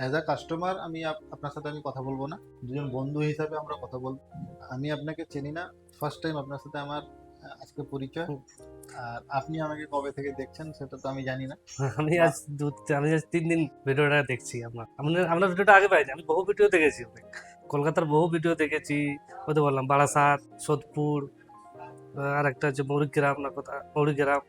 As a customer আমি আপ- আপনার সাথে আমি কথা বলব না। দুজন বন্ধু হিসাবে আমরা কথা বল আমি আপনাকে চিনি না। ফার্স্ট টাইম আপনার সাথে আমার আজকে পরিচয়। আর আপনি আমাকে কবে থেকে দেখছেন সেটা তো আমি জানি না। আমি আজ দু আমি আজ তিন দিন ভিডিওটা দেখছি আপনার আপনার ভিডিওটা আগে পাইনি আমি বহু ভিডিও দেখেছি কলকাতার বহু ভিডিও দেখেছি ওই তো বললাম বারাসাত সোদপুর আর একটা হচ্ছে মৌরিগ্রাম না কথা মৌরিগ্রাম।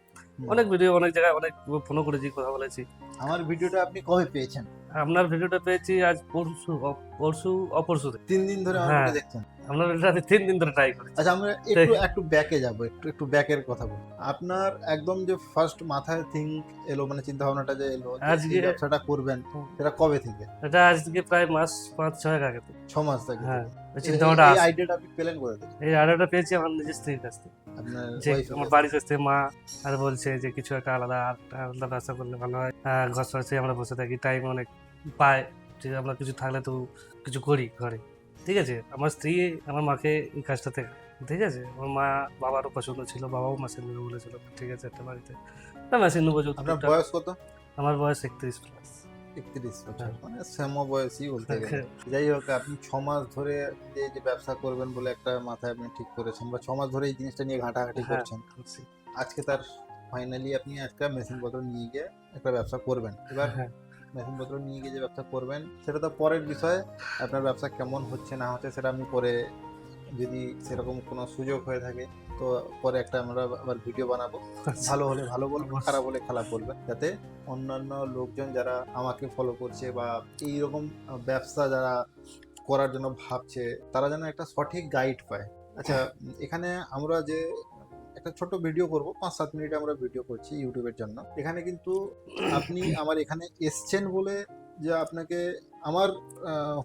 অনেক ভিডিও অনেক জায়গায় অনেক ফোনও করেছি কথা বলেছি। আমার ভিডিওটা আপনি কবে পেয়েছেন? আপনার ভিডিওটা পেয়েছি আজ পরশু পরশু অপরশুতে তিন দিন ধরে আমার হ্যাঁ। দেখছেন। আপনার ভিডিওটা তিন দিন ধরে ট্রাই করেছি। আচ্ছা আমরা একটু একটু ব্যাকে যাব একটু একটু ব্যাকের কথা বলি। আপনার একদম যে ফার্স্ট মাথায় থিঙ্ক এলো মানে চিন্তা ভাবনাটা যে এলো আজকে- ব্যবসাটা করবেন সেটা কবে থেকে? এটা আজকে প্রায় মাস পাঁচ ছয় আগে থেকে। ছ মাস থেকে হ্যাঁ। চিন্তা ভাবনাটা এই আইডিয়াটা আপনি পেলেন কোথা থেকে? এই আইডিয়াটা পেয়েছি আমার নিজের স্ত্রীর কাছ থেকে। আপনার যে wife এর আমার কাছে? বাড়িতে এসে মা আর বলছে যে কিছু একটা আলাদা আলাদা ব্যবসা করলে ভালো হয়। আহ, ঘর সরাসরি আমরা বসে থাকি টাইম অনেক পায় যে আমরা কিছু থাকলে তো কিছু করি ঘরে। ঠিক আছে? আমার স্ত্রী আমার মাকে এই কাজটা থেকে ঠিক আছে? আমার মা বাবারও পছন্দ ছিল বাবাও মেশিন নেবে বলেছিল ঠিক আছে একটা বাড়িতে। না মেশিন নেব আপনার বয়স কত? আমার বয়স একত্রিশ প্লাস একত্রিশ বছর হ্যাঁ। মানে বলতে গেলে। যাই হোক আপনি ছ মাস ধরে যে যে ব্যবসা করবেন বলে একটা মাথায় আপনি ঠিক করেছেন বা ছ মাস ধরে এই জিনিসটা নিয়ে ঘাটাঘাটি হ্যাঁ, করছেন আজকে তার ফাইনালি আপনি একটা মেশিন পত্র নিয়ে গিয়ে একটা ব্যবসা করবেন। এবার হ্যাঁ মেশিন পত্র নিয়ে গিয়ে যে ব্যবসা করবেন সেটা তো পরের বিষয় আপনার ব্যবসা কেমন হচ্ছে না হচ্ছে সেটা আমি পরে যদি সেরকম কোনো সুযোগ হয়ে থাকে তো পরে একটা আমরা আবার ভিডিও বানাবো। ভালো হলে ভালো বলবেন খারাপ হলে খারাপ বলবেন যাতে অন্যান্য লোকজন যারা আমাকে ফলো করছে বা এইরকম ব্যবসা যারা করার জন্য ভাবছে তারা যেন একটা সঠিক গাইড পায়। আচ্ছা এখানে আমরা যে একটা ছোট ভিডিও করব পাঁচ সাত মিনিট আমরা ভিডিও করছি ইউটিউবের জন্য। এখানে কিন্তু আপনি আমার এখানে এসছেন বলে যে আপনাকে আমার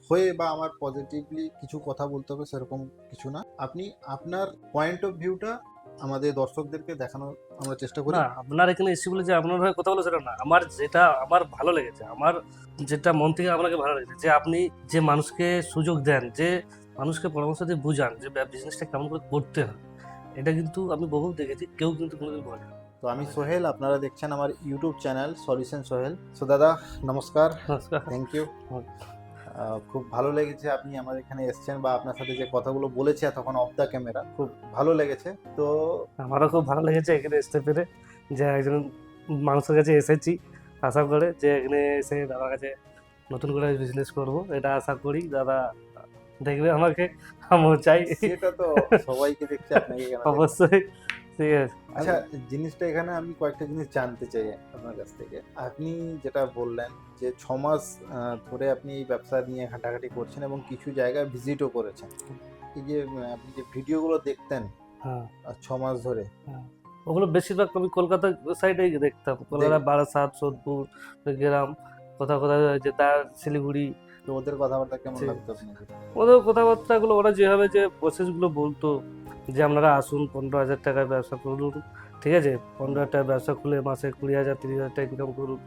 হয়ে বা আমার পজিটিভলি কিছু কথা বলতে হবে সেরকম কিছু না। আপনি আপনার পয়েন্ট অফ ভিউটা আমাদের দর্শকদেরকে দেখানোর আমরা চেষ্টা করি। না আপনার এখানে এসে বলে যে আপনার হয়ে কথা বলো সেটা না। আমার যেটা আমার ভালো লেগেছে। আমার যেটা মন থেকে আপনাকে ভালো লেগেছে যে আপনি যে মানুষকে সুযোগ দেন যে মানুষকে পরামর্শ দিয়ে বুঝান যে বিজনেসটা কেমন করে করতে হয় এটা কিন্তু আমি বহু দেখেছি কেউ কিন্তু কোনোদিন বলে না। তো আমি সোহেল আপনারা দেখছেন আমার YouTube channel solution Sohel. So দাদা নমস্কার। নমস্কার। থ্যাংক ইউ খুব ভালো লেগেছে আপনি আমার এখানে এসছেন বা আপনার সাথে যে কথাগুলো বলেছে তখন অফ দ্য ক্যামেরা খুব ভালো লেগেছে। তো আমারও খুব ভালো লেগেছে এখানে আসতে পেরে যে একজন মানুষের কাছে এসেছি। আশা করে যে এখানে এসে দাদার কাছে নতুন করে বিজনেস করব এটা আশা করি। দাদা দেখবে আমাকে। আমিও চাই। সেটা তো সবাইকে দেখছে আপনাকে অবশ্যই ঠিক আছে। আচ্ছা জিনিসটা এখানে আমি কয়েকটা জিনিস জানতে চাই আপনার কাছ থেকে। আপনি যেটা বললেন যে ছ মাস ধরে আপনি এই ব্যবসা নিয়ে ঘাটাঘাটি করছেন এবং কিছু জায়গায় ভিজিটও করেছেন। এই যে আপনি যে ভিডিওগুলো দেখতেন হ্যাঁ। ছ মাস ধরে। ওগুলো বেশিরভাগ আমি কলকাতা সাইডেই দেখতাম। কলকাতা বারাসাত সোদপুর গ্রাম কোথাও কোথাও যে তার শিলিগুড়ি তো ওদের কথাবার্তা কেমন লাগতো আপনাকে ওদের কথাবার্তাগুলো ওরা যেভাবে যে প্রসেসগুলো বলতো যে আপনারা আসুন পনেরো হাজার টাকার ব্যবসা করুন ঠিক আছে? পনেরো হাজার টাকার ব্যবসা খুলে মাসে কুড়ি হাজার তিরিশ হাজার টাকা ইনকাম করুন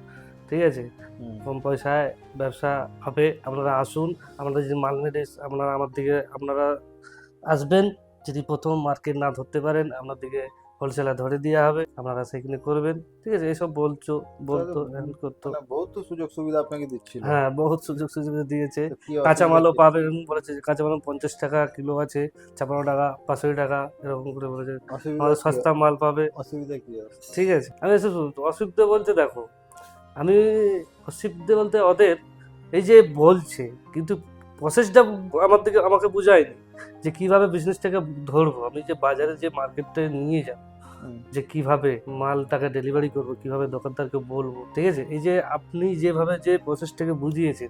ঠিক আছে? কম পয়সায় ব্যবসা হবে আপনারা আসুন আপনারা যদি মাল নিয়ে আপনারা আমার দিকে আপনারা আসবেন যদি প্রথম মার্কেট না ধরতে পারেন আপনার দিকে হোলসেলার ধরে দেওয়া হবে আপনারা সেখানে করবেন। ঠিক আছে এইসব বলছো বলতো তাহলে করতো। বহুত সুযোগ সুবিধা আপনাকে দিচ্ছিল। হ্যাঁ বহুত সুযোগ সুবিধা দিয়েছে। কাঁচামালও পাবেন বলেছে যে কাঁচামাল পঞ্চাশ টাকা কিলো আছে ছাপান্ন টাকা পাঁচশো টাকা এরকম করে বলেছে। সস্তা মাল পাবে। অসুবিধা কি আছে? ঠিক আছে আমি এসে অসুবিধা বলতে দেখো আমি অসুবিধা বলতে ওদের এই যে বলছে কিন্তু প্রসেসটা আমার দিকে আমাকে বুঝায়নি। যে কীভাবে বিজনেসটাকে ধরবো আমি যে বাজারে যে মার্কেটে নিয়ে যাব। যে কীভাবে মালটাকে ডেলিভারি করব কীভাবে দোকানদারকে বলব ঠিক আছে এই যে আপনি যেভাবে যে প্রসেসটাকে বুঝিয়েছেন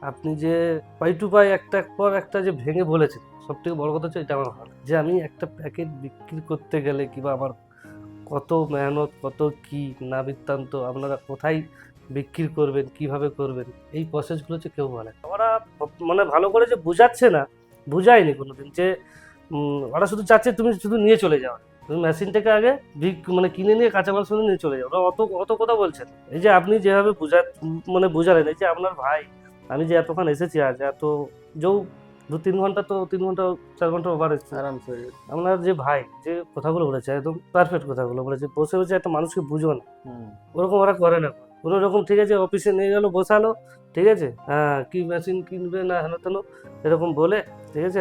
আপনি যে পাই টু পাই একটা পর একটা যে ভেঙে বলেছেন সব থেকে বড় কথা হচ্ছে এটা আমার ভালো যে আমি একটা প্যাকেট বিক্রি করতে গেলে কিংবা আমার কত মেহনত কত কি না বৃত্তান্ত আপনারা কোথায় বিক্রি করবেন কীভাবে করবেন এই প্রসেসগুলো হচ্ছে কেউ বলে। ওরা মানে ভালো করে যে বোঝাচ্ছে না বুঝায়নি কোনোদিন যে ওরা শুধু চাচ্ছে তুমি শুধু নিয়ে চলে যাও। তুমি মেশিনটাকে আগে বিক- মানে কিনে নিয়ে কাঁচামাল শুনে নিয়ে চলে যাও। ওরা অত অত কথা বলছেন এই যে আপনি যেভাবে বুঝা মানে বুঝালেন এই যে আপনার ভাই আমি যে এতক্ষণ এসেছি আজ এত যেও দু তিন ঘণ্টা তো তিন ঘণ্টা চার ঘণ্টা ওভার এসেছে। আরামসে আপনার যে ভাই যে কথাগুলো বলেছে একদম পারফেক্ট কথাগুলো বলেছে বসে বসে একটা মানুষকে বুঝো না। ওরকম ওরা করে না। কোনো রকম, ঠিক আছে অফিসে নিয়ে গেলো, বসালো, ঠিক আছে হ্যাঁ কী মেশিন কিনবে না হেন তেন, এরকম বলে, ঠিক আছে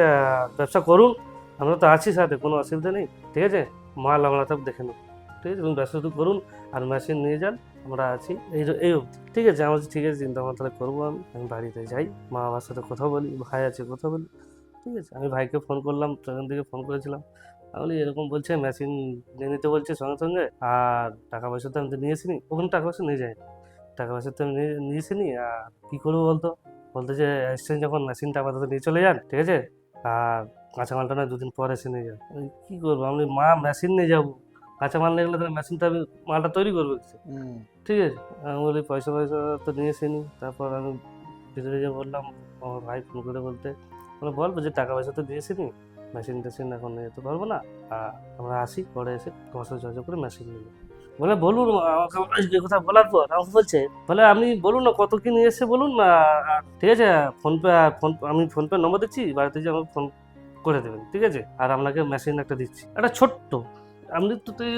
ব্যবসা করুন, আমরা তো আছি সাথে, কোনো অসুবিধা নেই, ঠিক আছে, মাল আমরা সব দেখে নেব, ঠিক আছে, তুমি ব্যবসা শুধু করুন আর মেশিন নিয়ে যান, আমরা আছি, এই এই ঠিক আছে আমার ঠিক আছে, চিন্তা ভাবনা তাহলে করব আমি আমি বাড়িতে যাই, মা বাবার সাথে কথা বলি, ভাই আছে কথা বলি, ঠিক আছে, আমি ভাইকে ফোন করলাম সেখান থেকে ফোন করেছিলাম আমি বলি এরকম বলছে মেশিন নিয়ে নিতে বলছে সঙ্গে সঙ্গে আর টাকা পয়সা তো আমি তো নিয়ে আসিনি ওখানে টাকা পয়সা নিয়ে যাই টাকা পয়সা তো আমি নিয়ে- নিয়ে আসিনি আর কী করব বলতো? বলতো যে এসছেন যখন মেশিনটা আপাতত নিয়ে চলে যান ঠিক আছে? আর কাঁচামালটা না দুদিন পর এসে নিয়ে যান। কী করব? আমি মা মেশিন নিয়ে যাব। কাঁচামাল নিয়ে গেলে তাহলে মেশিনটা আমি মালটা তৈরি করব ঠিক আছে? আমি বলি পয়সা পয়সা তো নিয়ে এসেনি তারপর আমি ভিতরে যে বললাম আমার ভাই ফোন করে বলতে বলে বলব যে টাকা পয়সা তো দিয়ে এসেনি মেশিন টেশিন এখন নিয়ে যেতে পারব না। আমরা আসি পরে এসে তোমার সাথে যোগাযোগ করে মেশিন নিয়ে বলে বলুন আমাকে কথা বলার পর? আমাকে বলছে? বলে আপনি বলুন না কত কি নিয়ে এসে বলুন না ঠিক আছে ফোনপে ফোন আমি ফোনপে নম্বর দিচ্ছি বাড়িতে যে আমাকে ফোন করে দেবেন ঠিক আছে? আর আপনাকে মেশিন একটা দিচ্ছি। একটা ছোট্ট আপনি তো এই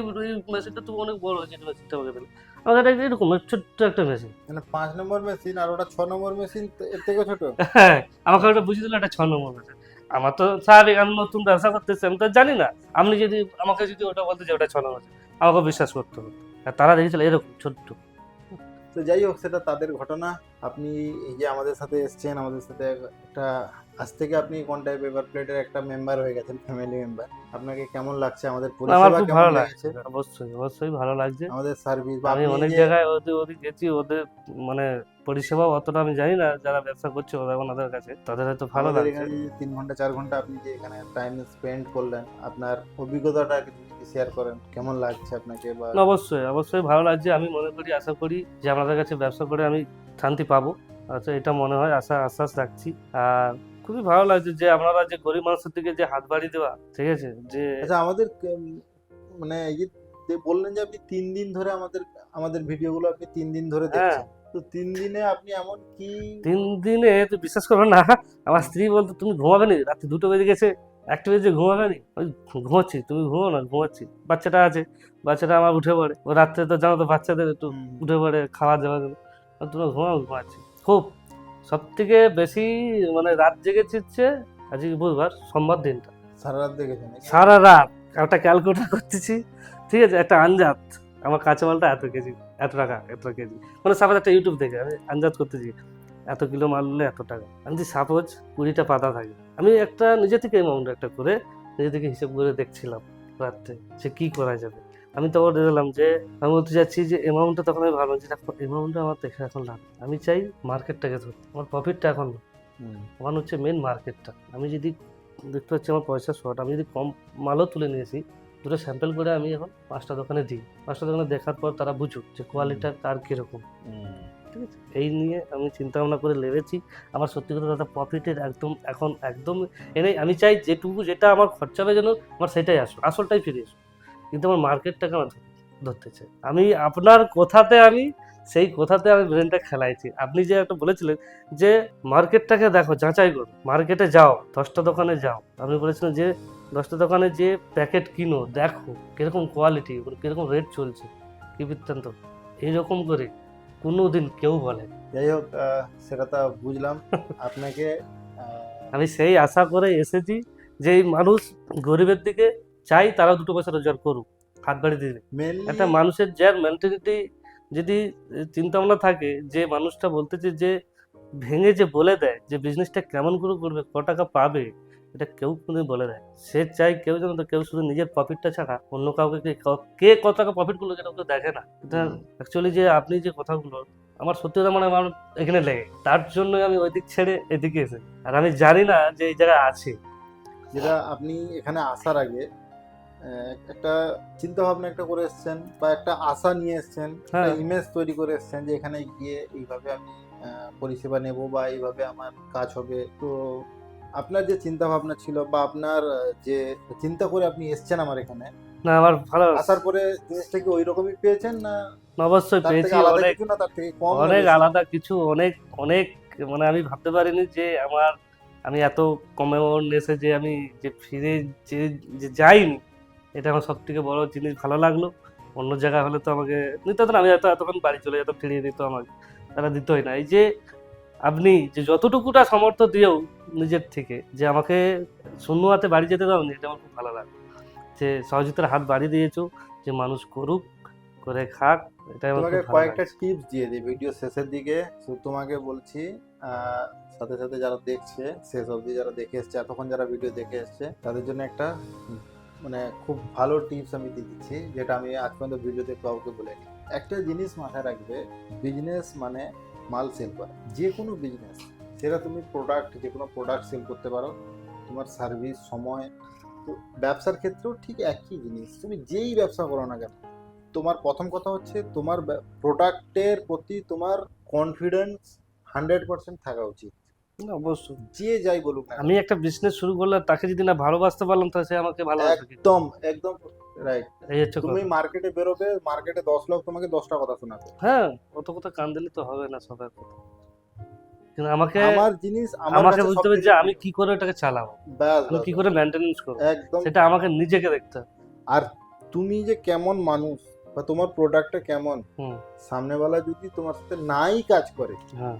মেশিনটা তো অনেক বড় আছে মেশিনটা আমাকে দেবেন। আমাকে একটা এরকম ছোট্ট একটা মেশিন মানে পাঁচ নম্বর মেশিন আর ওটা ছ নম্বর মেশিন এর থেকে ছোট? হ্যাঁ আমাকে ওটা বুঝিয়ে দিল একটা ছ নম্বর মেশিন আমার তো স্বাভাবিক আমি নতুন ব্যবসা করতেছি, আমি তো জানি না। আপনি যদি আমাকে যদি ওটা বলতে যে ওটা ছড়ানো আছে আমাকে বিশ্বাস করতে হবে। আর তারা দেখেছিল এরকম ছোট্ট। তো যাই হোক, সেটা তাদের ঘটনা। আপনি এই যে আমাদের সাথে এসছেন, আমাদের সাথে একটা আজ থেকে আপনি কন্টাই পেপার প্লেটের একটা মেম্বার হয়ে গেছেন ফ্যামিলি মেম্বার আপনাকে কেমন লাগছে? আমাদের আমার পরিষেবা খুব কেমন ভালো লাগছে? লাগছে অবশ্যই অবশ্যই ভালো লাগছে। আমাদের সার্ভিস আমি অনেক জায়গায় ওদের ওদের গেছি ওদের মানে পরিষেবা অতটা আমি জানি না যারা ব্যবসা করছে ওরা ওনাদের কাছে। তাদের হয়তো ভালো আমাদের লাগছে। এখানে যে তিন ঘণ্টা চার ঘণ্টা আপনি যে এখানে টাইম স্পেন্ড করলেন আপনার অভিজ্ঞতাটা যদি শেয়ার করেন কেমন লাগছে আপনাকে বা না, অবশ্যই অবশ্যই ভালো লাগছে। আমি মনে করি আশা করি যে আপনাদের কাছে ব্যবসা করে আমি শান্তি পাবো। আচ্ছা এটা মনে হয় আশা আশ্বাস রাখছি। আর খুবই ভালো লাগছে যে আপনারা যে গরিব মানুষের দিকে যে হাত বাড়ি দেওয়া ঠিক আছে? যে আচ্ছা আমাদের মানে এই যে বললেন যে আপনি তিন দিন ধরে আমাদের আমাদের ভিডিওগুলো আপনি তিন দিন ধরে হ্যাঁ। দেখছেন। তো তিন দিনে আপনি এমন কি তিন দিনে তো বিশ্বাস করো না আমার স্ত্রী বলতো তুমি ঘুমাবে নি রাত্রি দুটো বেজে গেছে একটা বেজে ঘুমাবে নি ওই ঘুমাচ্ছি তুমি ঘুমো না ঘুমাচ্ছি। বাচ্চাটা আছে বাচ্চাটা আমার উঠে পড়ে। ও রাত্রে তো জানো তো বাচ্চাদের একটু উঠে পড়ে খাওয়া দাওয়া করে। তোমরা ঘুমাও ঘুমাচ্ছি। খুব সব থেকে বেশি মানে রাত জেগেছে হচ্ছে আজকে বুধবার সোমবার দিনটা। সারা রাত দেখেছেন সারা রাত। একটা ক্যালকুলেটার করতেছি। ঠিক আছে একটা আঞ্জাত আমার কাঁচামালটা এত কেজি এত টাকা এত কেজি। মানে সাপোজ একটা ইউটিউব দেখে আমি আঞ্জাত করতেছি এত কিলো মাল নিলে এত টাকা। আমি যদি সাপোজ কুড়িটা পাতা থাকে আমি একটা নিজে থেকে অ্যামাউন্ট একটা করে নিজে থেকে হিসেব করে দেখছিলাম রাত্রে যে কী করা যাবে। আমি তখন দিলাম যে আমি বলতে চাচ্ছি যে অ্যামাউন্টটা তখন আমি ভাবলাম যে অ্যামাউন্টটা আমার দেখে এখন লাভ আমি চাই মার্কেটটাকে ধরতে আমার প্রফিটটা এখন আমার হচ্ছে মেন মার্কেটটা আমি যদি দেখতে পাচ্ছি আমার পয়সা শর্ট আমি যদি কম মালও তুলে নিয়েছি দুটো স্যাম্পল করে আমি এখন পাঁচটা দোকানে দিই। পাঁচটা দোকানে দেখার পর তারা বুঝুক যে কোয়ালিটিটা কার কীরকম। ঠিক আছে? এই নিয়ে আমি চিন্তা ভাবনা করে লেগেছি আমার সত্যি কথা দাদা প্রফিটের একদম এখন একদম এনে আমি চাই যেটুকু যেটা আমার খরচা হবে যেন আমার সেটাই আসুক। আসলটাই ফিরে আসুক। কিন্তু আমার মার্কেটটাকে আমার ধর- ধরতে চাই আমি আপনার কথাতে আমি সেই কথাতে আমি ব্রেনটা খেলাইছি। আপনি যে একটা বলেছিলেন যে মার্কেটটাকে দেখো যাচাই করো। মার্কেটে যাও দশটা দোকানে যাও। আপনি বলেছিলেন যে দশটা দোকানে যে প্যাকেট কিনো দেখো কীরকম কোয়ালিটি কীরকম রেট চলছে কি বৃত্তান্ত? এইরকম করে কোনো দিন কেউ বলে যাই হোক সেটা তো বুঝলাম। আপনাকে আমি সেই আশা করে এসেছি যে এই মানুষ গরিবের দিকে চাই তারা দুটো পয়সা রোজগার করুক হাত বাড়ি দিবে একটা মানুষের যার মেন্টালিটি যদি চিন্তা ভাবনা থাকে যে মানুষটা বলতেছে যে ভেঙে যে বলে দেয় যে বিজনেসটা কেমন করে করবে ক টাকা পাবে এটা কেউ কোনোদিন বলে দেয় সে চাই কেউ যেন তো কেউ শুধু নিজের প্রফিটটা ছাড়া অন্য কাউকে কে কত টাকা প্রফিট করল সেটা কেউ দেখে না। এটা অ্যাকচুয়ালি যে আপনি যে কথাগুলো আমার সত্যি কথা মানে আমার এখানে লেগে। তার জন্য আমি ওই দিক ছেড়ে এদিকে এসে। আর আমি জানি না যে এই জায়গায় আছে। যেটা আপনি এখানে আসার আগে একটা চিন্তা ভাবনা একটা করে এসেছেন বা একটা আশা নিয়ে এসেছেন হ্যাঁ। ইমেজ তৈরি করে এসেছেন যে এখানে গিয়ে এইভাবে আমি পরিষেবা নেব বা এইভাবে আমার কাজ হবে। তো আপনার যে চিন্তা ভাবনা ছিল বা আপনার যে চিন্তা করে আপনি এসেছেন আমার এখানে না আমার ভালো আসার পরে জিনিসটা কি ওই রকমই পেয়েছেন না অবশ্যই পেয়েছি। অনেক অনেক আলাদা কিছু অনেক অনেক মানে আমি ভাবতে পারিনি যে আমার আমি এত কমে এসে যে আমি যে ফিরে যে যাইনি। এটা আমার সব থেকে বড় জিনিস ভালো লাগল। অন্য জায়গা হলে তো আমাকে নিতে হতো না আমি হয়তো এতক্ষণ বাড়ি চলে যেতাম ফিরিয়ে দিত আমাকে। তারা দিতই না। এই যে আপনি যে যতটুকুটা সামর্থ্য দিয়েও নিজের থেকে যে আমাকে শূন্য হাতে বাড়ি যেতে দাওনি এটা আমার খুব ভালো লাগে যে সহযোগিতার হাত বাড়িয়ে দিয়েছ যে মানুষ করুক করে খাক আমার তোমাকে কয়েকটা। টিপস দিয়ে দিই ভিডিও শেষের দিকে। তোমাকে বলছি সাথে সাথে যারা দেখছে শেষ অবধি যারা দেখে এসছে এতক্ষণ যারা ভিডিও দেখে এসছে তাদের জন্য একটা মানে খুব ভালো টিপস আমি দিচ্ছি, যেটা আমি আজ পর্যন্ত ভিডিওতে কাউকে বলিনি। একটা জিনিস মাথায় রাখবে বিজনেস মানে মাল সেল করা। যে কোনো বিজনেস সেটা তুমি প্রোডাক্ট যে কোনো প্রোডাক্ট সেল করতে পারো, তোমার সার্ভিস সময়। তো ব্যবসার ক্ষেত্রেও ঠিক একই জিনিস, তুমি যেই ব্যবসা করো না কেন, তোমার প্রথম কথা হচ্ছে তোমার প্রোডাক্টের প্রতি তোমার কনফিডেন্স হান্ড্রেড পার্সেন্ট থাকা উচিত। না, অবশ্যই। যে যাই বলুক না আমি একটা বিজনেস শুরু করলাম তাকে যদি না ভালোবাসতে পারলাম তাহলে সে আমাকে ভালোবাসবে? একদম একদম রাইট এই হচ্ছে তুমি মার্কেটে বেরোবে মার্কেটে দশ লোক তোমাকে দশটা কথা শোনাবে। হ্যাঁ অত কথা কান দিলে তো হবে না সবার কথা। কিন্তু আমাকে আমার জিনিস আমাকে বুঝতে হবে যে আমি কি করে এটাকে চালাবো? আমি কি করে মেনটেনেন্স করব? একদম। সেটা আমাকে নিজেকে দেখতে হবে। আর তুমি যে কেমন মানুষ বা তোমার প্রোডাক্টটা কেমন। সামনেওয়ালা যদি তোমার সাথে নাই কাজ করে হ্যাঁ।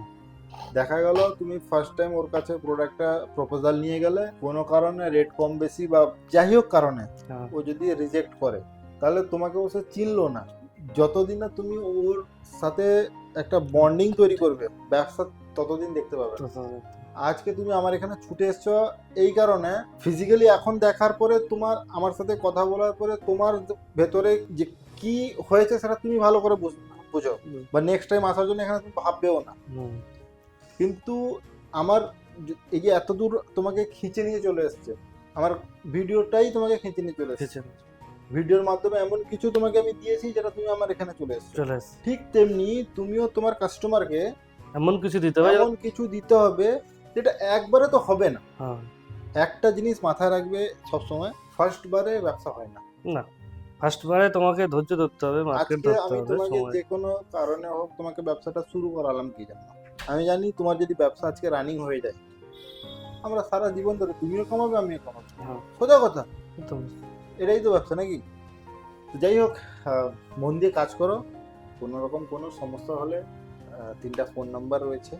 দেখা গেল তুমি ফার্স্ট টাইম ওর কাছে প্রোডাক্টটা প্রপোজাল নিয়ে গেলে কোনো কারণে রেট কম বেশি বা যাই হোক কারণে হ্যাঁ। ও যদি রিজেক্ট করে তাহলে তোমাকে ও সে চিনলো না। যতদিন না তুমি ওর সাথে একটা বন্ডিং তৈরি করবে ব্যবসা ততদিন দেখতে পাবে আজকে তুমি আমার এখানে ছুটে এসছো এই কারণে ফিজিক্যালি এখন দেখার পরে তোমার আমার সাথে কথা বলার পরে তোমার ভেতরে যে কি হয়েছে সেটা তুমি ভালো করে বুঝ- বুঝো। বা নেক্সট টাইম আসার জন্য এখানে তুমি ভাববেও না। কিন্তু আমার এই যে এত দূর তোমাকে খিঁচে নিয়ে চলে এসছে আমার ভিডিওটাই তোমাকে খিঁচে নিয়ে চলে এসছে। ভিডিওর মাধ্যমে এমন কিছু তোমাকে আমি দিয়েছি যেটা তুমি আমার এখানে চলে এসছো। চলে আসছে ঠিক তেমনি তুমিও তোমার কাস্টমারকে এমন কিছু দিতে হবে এমন কিছু দিতে হবে যেটা একবারে তো হবে না। হ্যাঁ। একটা জিনিস মাথায় রাখবে সবসময় ফার্স্ট বারে ব্যবসা হয় না। না ফার্স্ট বারে তোমাকে ধৈর্য ধরতে হবে মার্কেট ধরতে আমি হবে তোমাকে সময়। যে কোনো কারণে হোক তোমাকে ব্যবসাটা শুরু করালাম কি জানো? আমি জানি তোমার যদি ব্যবসা আজকে রানিং হয়ে যায় আমরা সারা জীবন ধরে তুমিও কমাবে আমিও কমাবো। হ্যাঁ। সোজা কথা। এটাই তো ব্যবসা নাকি? যাই হোক মন দিয়ে কাজ করো। কোনো রকম কোনো সমস্যা হলে তিনটা ফোন নাম্বার রয়েছে।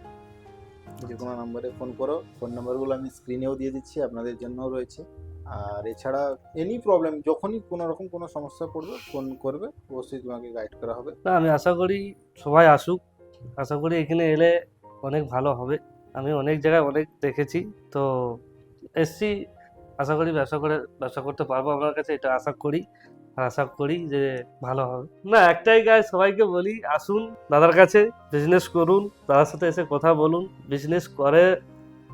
যে কোনো নাম্বারে ফোন করো। ফোন নাম্বারগুলো আমি স্ক্রিনেও দিয়ে দিচ্ছি আপনাদের জন্যও রয়েছে। আর এছাড়া এনি প্রবলেম যখনই কোনো রকম কোনো সমস্যা পড়বে ফোন করবে অবশ্যই তোমাকে গাইড করা হবে। আমি আশা করি সবাই আসুক। আশা করি এখানে এলে অনেক ভালো হবে। আমি অনেক জায়গায় অনেক দেখেছি। তো এসছি, আশা করি ব্যবসা করে, ব্যবসা করতে পারব আপনার কাছে, এটা আশা করি। আর আশা করি যে ভালো হবে। না, একটাই গায়ে সবাইকে বলি, আসুন, দাদার কাছে বিজনেস করুন, দাদার সাথে এসে কথা বলুন। বিজনেস করে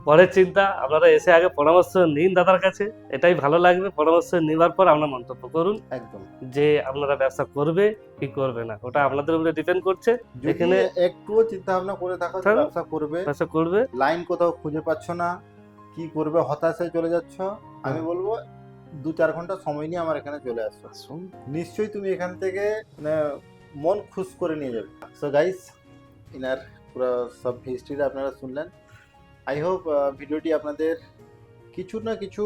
পরের চিন্তা আপনারা এসে আগে পরামর্শ নিন দাদার কাছে এটাই ভালো লাগবে পরামর্শ নেওয়ার পর আপনার মন্তব্য করুন একদম। যে আপনারা ব্যবসা করবে কি করবে না ওটা আপনাদের উপরে ডিপেন্ড করছে এখানে- একটুও চিন্তা ভাবনা করে থাকো যে থাকো। ব্যবসা করবে ব্যবসা করবে। লাইন কোথাও খুঁজে পাচ্ছ না কি করবে হতাশায় চলে যাচ্ছ আমি বলব দু চার ঘণ্টা সময় নিয়ে আমার এখানে চলে আসছো নিশ্চয়ই তুমি এখান থেকে মানে মন খুশ করে নিয়ে যাবে। সো গাইস ইনার পুরো সব হিস্ট্রিটা আপনারা শুনলেন। আই হোপ ভিডিওটি আপনাদের কিছু না কিছু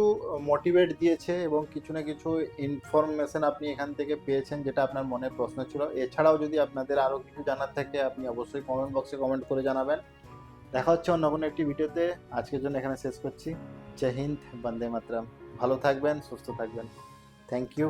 মোটিভেট দিয়েছে এবং কিছু না কিছু ইনফরমেশন আপনি এখান থেকে পেয়েছেন যেটা আপনার মনে প্রশ্ন ছিল। এছাড়াও যদি আপনাদের আরও কিছু জানার থাকে, আপনি অবশ্যই কমেন্ট বক্সে কমেন্ট করে জানাবেন। দেখা হচ্ছে অন্য কোনো একটি ভিডিওতে। আজকের জন্য এখানে শেষ করছি। জয় হিন্দ, বন্দে মাতরম। ভালো থাকবেন, সুস্থ থাকবেন। Thank you